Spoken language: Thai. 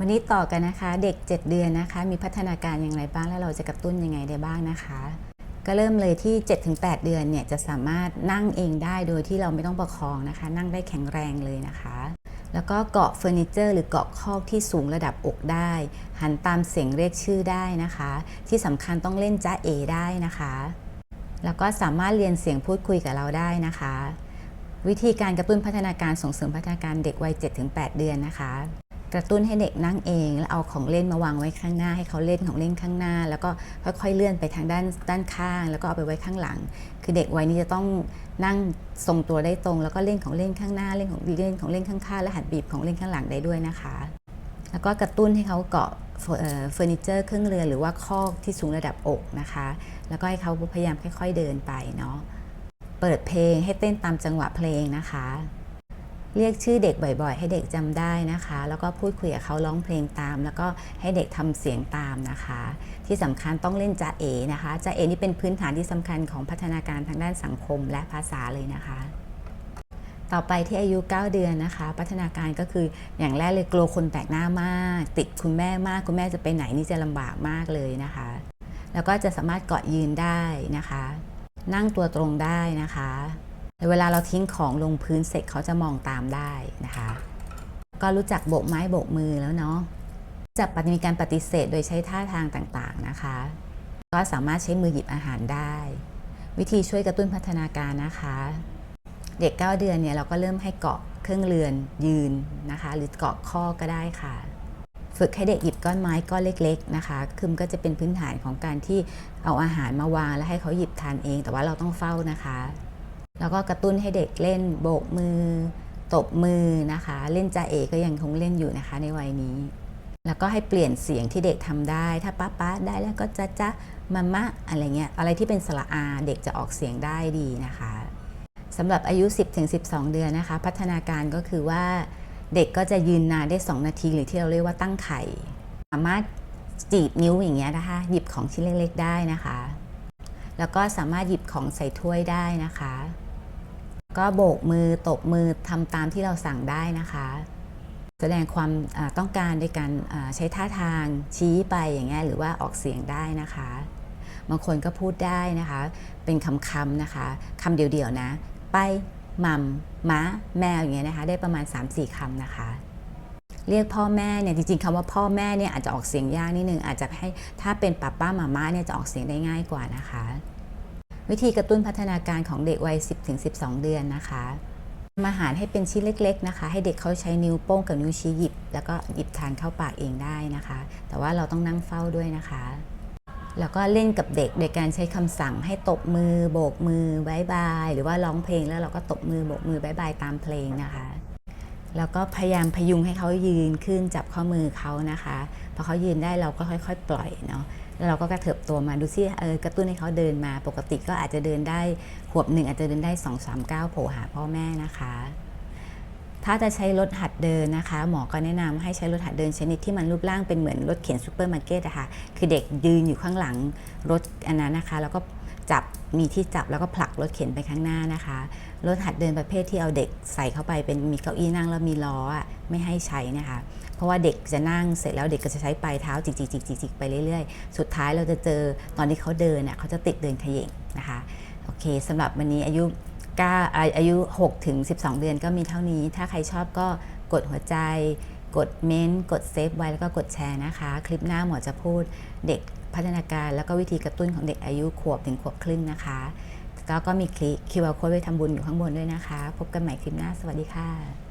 วันนี้ต่อกันนะคะ เด็ก 7 เดือนนะคะ มีพัฒนาการอย่างไรบ้าง แล้วเราจะกระตุ้นยังไงได้บ้างนะคะ ก็เริ่มเลยที่ 7-8 เดือนเนี่ยจะสามารถนั่งเองได้โดยที่เราไม่ต้องประคองนะคะ นั่งได้แข็งแรงเลยนะคะ แล้วก็เกาะเฟอร์นิเจอร์หรือเกาะคอกที่สูงระดับอกได้ หันตามเสียงเรียกชื่อได้นะคะ ที่สำคัญต้องเล่นจ้าเอได้นะคะ แล้วก็สามารถเรียนเสียงพูดคุยกับเราได้นะคะ วิธีการกระตุ้นพัฒนาการส่งเสริมพัฒนาการเด็กวัย 7-8 เดือนนะคะ กระตุ้นให้เด็กนั่งเอง แล้วเอาของเล่นมาวางไว้ข้างหน้าให้เขาเล่นของเล่นข้างหน้า แล้วก็ค่อยๆเลื่อนไปทางด้านด้านข้าง แล้วก็เอาไปไว้ข้างหลัง คือเด็กวัยนี้จะต้องนั่งทรงตัวได้ตรง แล้วก็เล่นของเล่นข้างหน้าเล่นของเล่นของเล่นข้างๆและหัดบีบของเล่นข้างหลังได้ด้วยนะคะ แล้วก็กระตุ้นให้เขาเกาะเฟอร์เอ่อเฟอร์นิเจอร์เครื่องเรือนหรือว่าคอกที่สูงระดับอกนะคะ แล้วก็ให้เขาพยายามค่อย ๆเดินไปเนาะเปิดเพลงให้เต้นตามจังหวะเพลงนะคะ เรียกชื่อเด็กบ่อยๆ ให้เด็กจำได้นะคะ แล้วก็พูดคุยกับเขาร้องเพลงตาม แล้วก็ให้เด็กทำเสียงตามนะคะ ที่สำคัญต้องเล่นจ้าเอนะคะจ้าเอนี่เป็นพื้นฐานที่สำคัญของพัฒนาการทางด้านสังคมและภาษาเลยนะคะต่อไปที่อายุ 9 เดือนนะคะ พัฒนาการก็คืออย่างแรกเลยกลัวคนแปลกหน้ามาก ติดคุณแม่มาก คุณแม่จะไปไหนนี่จะลำบากมากเลยนะคะ แล้วก็จะสามารถเกาะยืนได้นะคะ นั่งตัวตรงได้นะคะ เวลาเราทิ้งของลงพื้นเสร็จเขาจะมองตามได้นะคะ ก็รู้จักโบกไม้โบกมือแล้วเนาะจะปฏิมีการปฏิเสธโดยใช้ท่าทางต่างๆนะคะ ก็สามารถใช้มือหยิบอาหารได้ วิธีช่วยกระตุ้นพัฒนาการนะคะ เด็ก 9 เดือนเนี่ยเราก็เริ่มให้เกาะเครื่องเรือนยืนนะคะ หรือเกาะข้อก็ได้ค่ะ ฝึกให้เด็กหยิบก้อนไม้ก้อนเล็ก ๆนะคะ คือมันก็จะเป็นพื้นฐานของการที่เอาอาหารมาวางแล้วให้เขาหยิบทานเอง แต่ว่าเราต้องเฝ้านะคะ แล้วก็กระตุ้นให้เด็กเล่นโบกมือ ตบมือนะคะ เล่นจ่าเอก็ยังคงเล่นอยู่นะคะในวัยนี้ แล้วก็ให้เปลี่ยนเสียงที่เด็กทำได้ ถ้าป้าป้าได้แล้วก็จ้าจ้ามามะอะไรเงี้ยอะไรที่เป็นสระอาเด็กจะออกเสียงได้ดีนะคะสำหรับอายุ 10-12 เดือนนะคะ พัฒนาการก็คือว่าเด็กก็จะยืนนานได้ 2 นาที หรือที่เราเรียกว่าตั้งไข่ สามารถจีบนิ้วอย่างเงี้ยนะคะ หยิบของชิ้นเล็กๆได้นะคะ แล้วก็สามารถหยิบของใส่ถ้วยได้นะคะ ก็โบกมือตบมือทำตามที่เราสั่งได้นะคะ แสดงความต้องการโดยการใช้ท่าทางชี้ไปอย่างเงี้ยหรือว่าออกเสียงได้นะคะ บางคนก็พูดได้นะคะ เป็นคำๆนะคะคำเดียวๆนะ ไปมัมม้าแมวอย่างเงี้ยนะคะ ได้ประมาณ 3-4คำนะคะ เรียกพ่อแม่เนี่ยจริงๆคำว่าพ่อแม่เนี่ยอาจจะออกเสียงยากนิดนึงอาจจะให้ถ้าเป็นป้าป้ามาม่าเนี่ยจะออกเสียงได้ง่ายกว่านะคะ วิธีกระตุ้นพัฒนาการของเด็กวัย 10-12 เดือนนะคะอาหารให้เป็นชิ้นเล็ก ๆนะคะ ให้เด็กเขาใช้นิ้วโป้งกับนิ้วชี้หยิบ แล้วก็หยิบทานเข้าปากเองได้นะคะ แต่ว่าเราต้องนั่งเฝ้าด้วยนะคะ แล้วก็เล่นกับเด็กโดยการใช้คำสั่งให้ตบมือ โบกมือบายบาย หรือว่าร้องเพลงแล้วเราก็ตบมือโบกมือบายบายตามเพลงนะคะ แล้วก็พยายามพยุงให้เขายืนขึ้นจับข้อมือเขานะคะพอเขายืนได้เราก็ค่อยๆ ปล่อยเนาะแล้วเราก็กระเถิบตัวมาดูซิเออกระตุ้นให้เขาเดินมา ปกติก็อาจจะเดินได้ขวบหนึ่งอาจจะเดินได้2อสามก้าโผล่หาพ่อแม่นะคะ ถ้าจะใช้รถหัดเดินนะคะ หมอก็แนะนำให้ใช้รถหัดเดินชนิดที่มันรูปร่างเป็นเหมือนรถเข็นซูเปอร์มาร์เก็ตอะค่ะคือเด็กยืนอยู่ข้างหลังรถอันนั้นนะคะ แล้วก็จับมีที่จับแล้วก็ผลักรถเข็นไปข้างหน้านะคะ รถหัดเดินประเภทที่เอาเด็กใส่เข้าไปเป็นมีเก้าอี้นั่งแล้วมีล้ออะไม่ให้ใช้นะคะเพราะว่าเด็กจะนั่งเสร็จแล้วเด็กก็จะใช้ปลายเท้าจิกจิกจิกจิกไปเรื่อยๆ สุดท้ายเราจะเจอตอนที่เขาเดินเนี่ยเขาจะติดเดินเขย่งนะคะโอเคสำหรับวันนี้อายุ9อายุ6ถึง12 เดือนก็มีเท่านี้ ถ้าใครชอบก็กดหัวใจ กดเมนต์กดเซฟไว้แล้วก็กดแชร์นะคะ คลิปหน้าหมอจะพูดเด็กพัฒนาการแล้วก็วิธีกระตุ้นของเด็กอายุขวบถึงขวบครึ่งนะคะ ก็ก็มีคลิป QR code ไว้ทำบุญอยู่ข้างบนด้วยนะคะ พบกันใหม่คลิปหน้า สวัสดีค่ะ